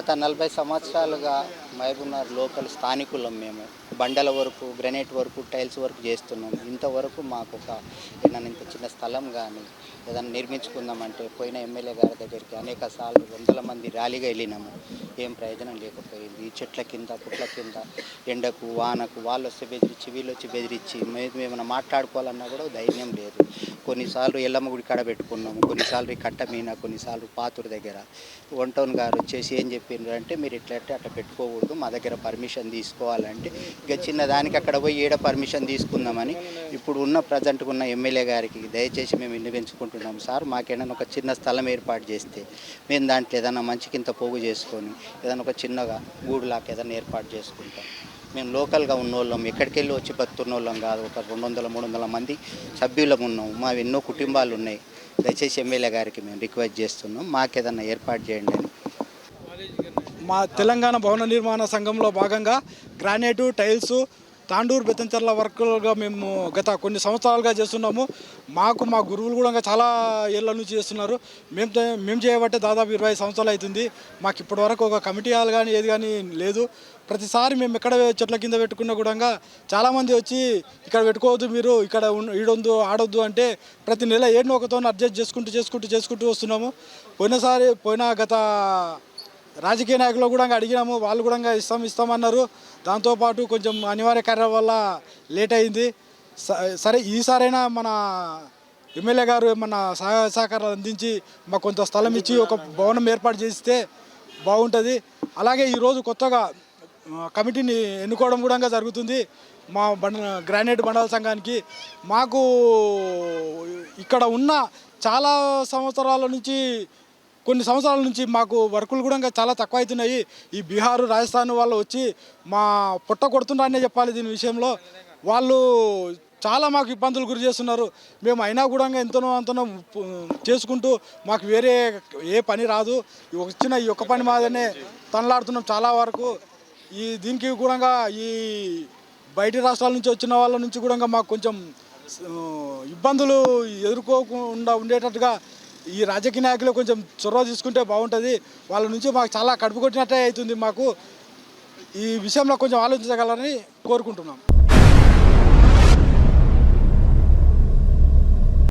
గత నలభై సంవత్సరాలుగా మహబూబ్నగర్ లోకల్ స్థానికులం మేము. బండల వరకు గ్రనైట్ వరకు టైల్స్ వరకు చేస్తున్నాం ఇంతవరకు మాకు ఒక ఏదైనా ఇంత చిన్న స్థలం కానీ ఏదైనా నిర్మించుకుందామంటే పోయిన ఎమ్మెల్యే గారి దగ్గరికి అనేక సార్లు వందల మంది ర్యాలీగా వెళ్ళినాము. ఏం ప్రయోజనం లేకపోయింది. చెట్ల కింద పుట్ల కింద ఎండకు వానకు వాళ్ళు వస్తే బెదిరించి వీళ్ళు వచ్చి బెదిరించి మేము ఏమైనా మాట్లాడుకోవాలన్నా కూడా ధైర్యం లేదు. కొన్నిసార్లు ఎల్లమ్మ గుడి కాడ పెట్టుకున్నాము. కొన్నిసార్లు కట్ట మీన కొన్నిసార్లు పాతూరు దగ్గర. వంటౌన్ గారు వచ్చేసి ఏం చెప్పిండ్రు అంటే మీరు ఇట్లా అంటే అట్లా పెట్టుకోకూడదు. మా దగ్గర పర్మిషన్ తీసుకోవాలంటే ఇక చిన్న దానికి అక్కడ పోయి ఏడ పర్మిషన్ తీసుకుందామని ఇప్పుడు ఉన్న ప్రజెంట్గా ఉన్న ఎమ్మెల్యే గారికి దయచేసి మేము విన్నవించుకుంటున్నాం సార్ మాకేమైనా ఒక చిన్న స్థలం ఏర్పాటు చేస్తే మేము దాంట్లో ఏదైనా మంచి కింద పోగు చేసుకొని ఏదైనా ఒక చిన్నగా గూడులాగా ఏదైనా ఏర్పాటు చేసుకుంటాం. మేము లోకల్గా ఉన్నోళ్ళం ఎక్కడికి వెళ్ళి వచ్చి బతుకున్న వాళ్ళం కాదు. ఒక రెండు వందల మూడు వందల మంది సభ్యులం ఉన్నాం. మా ఎన్నో కుటుంబాలు ఉన్నాయి. దయచేసి ఎమ్మెల్యే గారికి మేము రిక్వెస్ట్ చేస్తున్నాం. మాకేదన్నా ఏర్పాటు చేయండి అని. మా తెలంగాణ భవన నిర్మాణ సంఘంలో భాగంగా గ్రానైటు టైల్స్ తాండూరు బెత్తంచెర్ల వర్క్లుగా మేము గత కొన్ని సంవత్సరాలుగా చేస్తున్నాము. మాకు మా గురువులు కూడా చాలా ఏళ్ళ నుంచి చేస్తున్నారు. మేము మేము చేయబట్టే దాదాపు ఇరవై సంవత్సరాలు అవుతుంది. మాకు ఇప్పటి వరకు ఒక కమిటీ హాల్ కానీ ఏది కానీ లేదు. ప్రతిసారి మేము ఎక్కడ చెట్ల కింద పెట్టుకున్నా కూడా చాలామంది వచ్చి ఇక్కడ పెట్టుకోవద్దు మీరు ఇక్కడ ఈడొద్దు ఆడొద్దు అంటే ప్రతి నెల ఏడు ఒకతో అడ్జస్ట్ చేసుకుంటూ చేసుకుంటూ చేసుకుంటూ వస్తున్నాము. పోయినసారి పోయిన గత రాజకీయ నాయకులు కూడా అడిగినాము వాళ్ళు కూడా ఇస్తాం ఇస్తామన్నారు. దాంతోపాటు కొంచెం అనివార్య కార్యం వల్ల లేట్ అయింది. స- సరే ఈసారైనా మన ఎమ్మెల్యే గారు మన సహాయ సహకారాలు అందించి మాకు కొంత స్థలం ఇచ్చి ఒక భవనం ఏర్పాటు చేస్తే బాగుంటుంది. అలాగే ఈరోజు కొత్తగా కమిటీని ఎన్నుకోవడం కూడా జరుగుతుంది. మా బండ గ్రానైట్ మండల సంఘానికి. మాకు ఇక్కడ ఉన్న చాలా సంవత్సరాల నుంచి కొన్ని సంవత్సరాల నుంచి మాకు వర్కులు కూడా ఇంకా చాలా తక్కువ అవుతున్నాయి ఈ బీహారు రాజస్థాన్ వాళ్ళు వచ్చి మా పుట్ట కొడుతున్నారనే చెప్పాలి దీని విషయంలో. వాళ్ళు చాలా మాకు ఇబ్బందులు గురి చేస్తున్నారు. మేము అయినా కూడా ఎంతనో అంతనో చేసుకుంటూ మాకు వేరే ఏ పని రాదు. వచ్చిన ఈ ఒక్క పని మాదనే తనలాడుతున్నాం చాలా వరకు. ఈ దీనికి కూడా ఈ బయటి రాష్ట్రాల నుంచి వచ్చిన వాళ్ళ నుంచి కూడా మాకు కొంచెం ఇబ్బందులు ఎదుర్కోకుండా ఉండేటట్టుగా ఈ రాజకీయ నాయకులు కొంచెం చొరవ తీసుకుంటే బాగుంటుంది. వాళ్ళ నుంచి మాకు చాలా కడుపు కొట్టినట్టే అవుతుంది మాకు. ఈ విషయంలో కొంచెం ఆలోచించగలరని కోరుకుంటున్నాం.